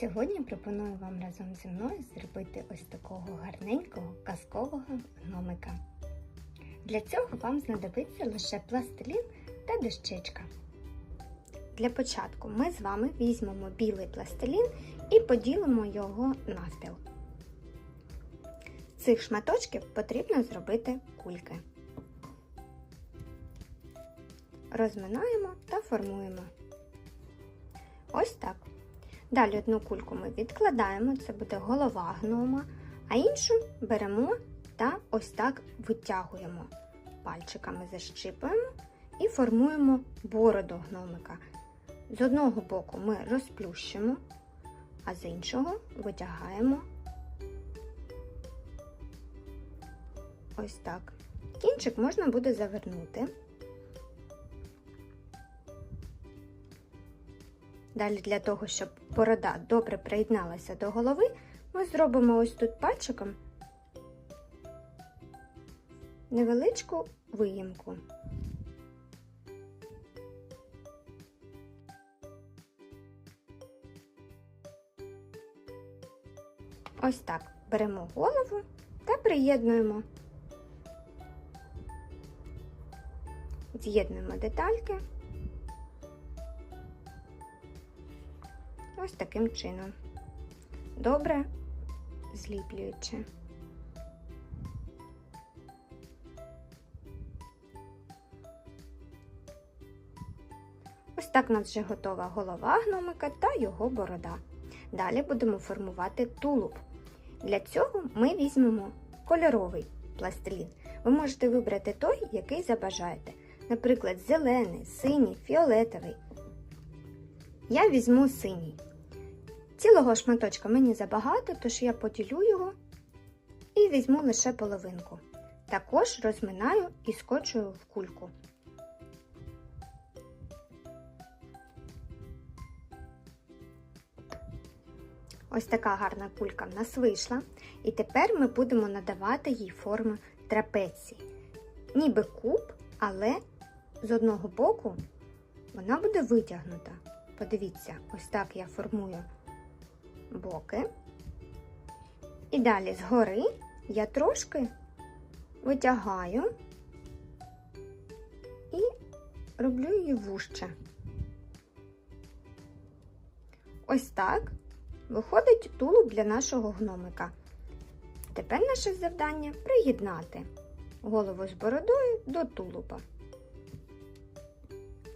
Сьогодні пропоную вам разом зі мною зробити ось такого гарненького казкового гномика. Для цього вам знадобиться лише пластилін та дощечка. Для початку ми з вами візьмемо білий пластилін і поділимо його навпіл. З цих шматочків потрібно зробити кульки. Розминаємо та формуємо. Ось так. Далі одну кульку ми відкладаємо, це буде голова гнома, а іншу беремо та ось так витягуємо. Пальчиками защипуємо і формуємо бороду гномика. З одного боку ми розплющимо, а з іншого витягаємо ось так. Кінчик можна буде завернути. Далі для того, щоб борода добре приєдналася до голови, ми зробимо ось тут пальчиком невеличку виїмку. Ось так беремо голову та приєднуємо. З'єднуємо детальки. Ось таким чином. Добре зліплюючи. Ось так у нас вже готова голова гномика та його борода. Далі будемо формувати тулуб. Для цього ми візьмемо кольоровий пластилін. Ви можете вибрати той, який забажаєте. Наприклад, зелений, синій, фіолетовий. Я візьму синій. Цілого шматочка мені забагато, тож я поділю його і візьму лише половинку. Також розминаю і скочую в кульку. Ось така гарна кулька в нас вийшла. І тепер ми будемо надавати їй форму трапеції. Ніби куб, але з одного боку вона буде витягнута. Подивіться, ось так я формую боки. І далі згори я трошки витягаю і роблю її вужче. Ось так виходить тулуб для нашого гномика. Тепер наше завдання приєднати голову з бородою до тулуба.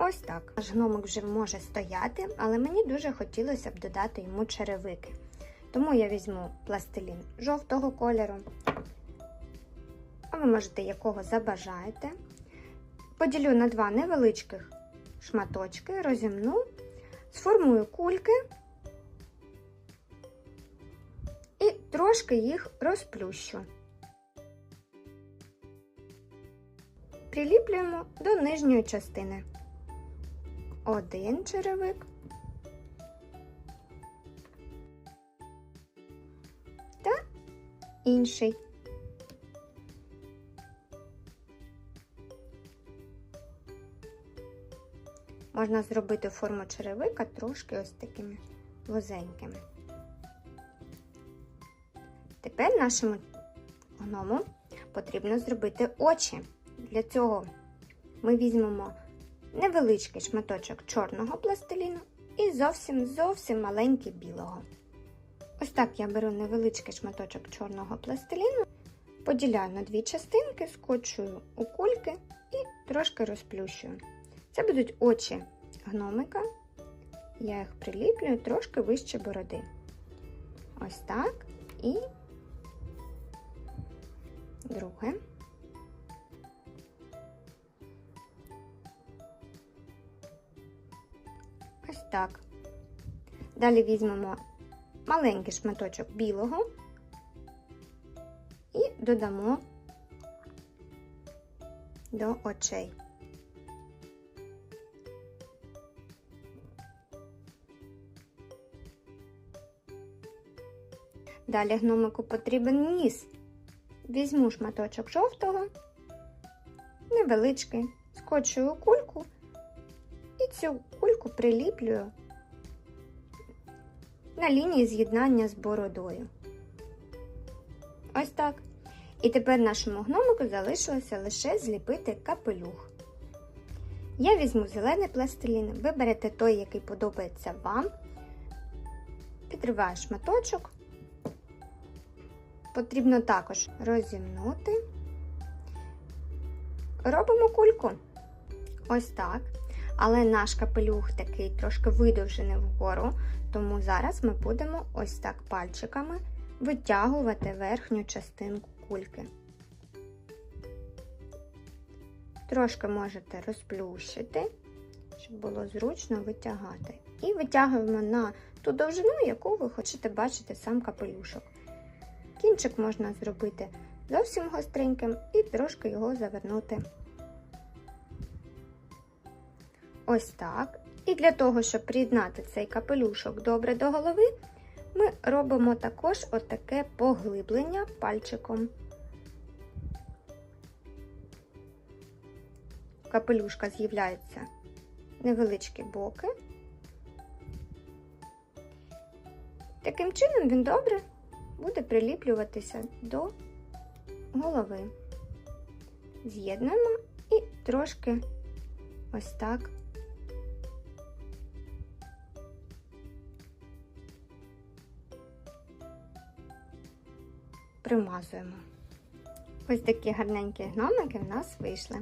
Ось так. Наш гномик вже може стояти, але мені дуже хотілося б додати йому черевики. Тому я візьму пластилін жовтого кольору, а ви можете якого забажаєте. Поділю на два невеличких шматочки, розімну, сформую кульки і трошки їх розплющу. Приліплюємо до нижньої частини один черевик та інший. Можна зробити форму черевика трошки ось такими вузенькими. Тепер нашому гному потрібно зробити очі. Для цього ми візьмемо невеличкий шматочок чорного пластиліну і зовсім зовсім маленький білого. Ось так я беру невеличкий шматочок чорного пластиліну, поділяю на дві частинки, скочую у кульки і трошки розплющую. Це будуть очі гномика. Я їх приліплюю трошки вище бороди. Ось так і друге. Ось так. Далі візьмемо маленький шматочок білого і додамо до очей. Далі гномику потрібен ніс. Візьму шматочок жовтого, невеличкий, скочую кульку і цю кульку приліплюю на лінії з'єднання з бородою. Ось так. І тепер нашому гномику залишилося лише зліпити капелюх. Я візьму зелений пластилін, ви берете той, який подобається вам. Підриваю шматочок. Потрібно також розімнути. Робимо кульку. Ось так. Але наш капелюх такий трошки видовжений вгору, тому зараз ми будемо ось так пальчиками витягувати верхню частинку кульки. Трошки можете розплющити, щоб було зручно витягати. І витягуємо на ту довжину, яку ви хочете бачити сам капелюшок. Кінчик можна зробити зовсім гостреньким і трошки його завернути. Ось так. І для того, щоб приєднати цей капелюшок добре до голови, ми робимо також отаке поглиблення пальчиком. Капелюшка з'являються невеличкі боки. Таким чином він добре буде приліплюватися до голови. З'єднуємо і трошки ось так примазуємо. Ось такі гарненькі гномики в нас вийшли.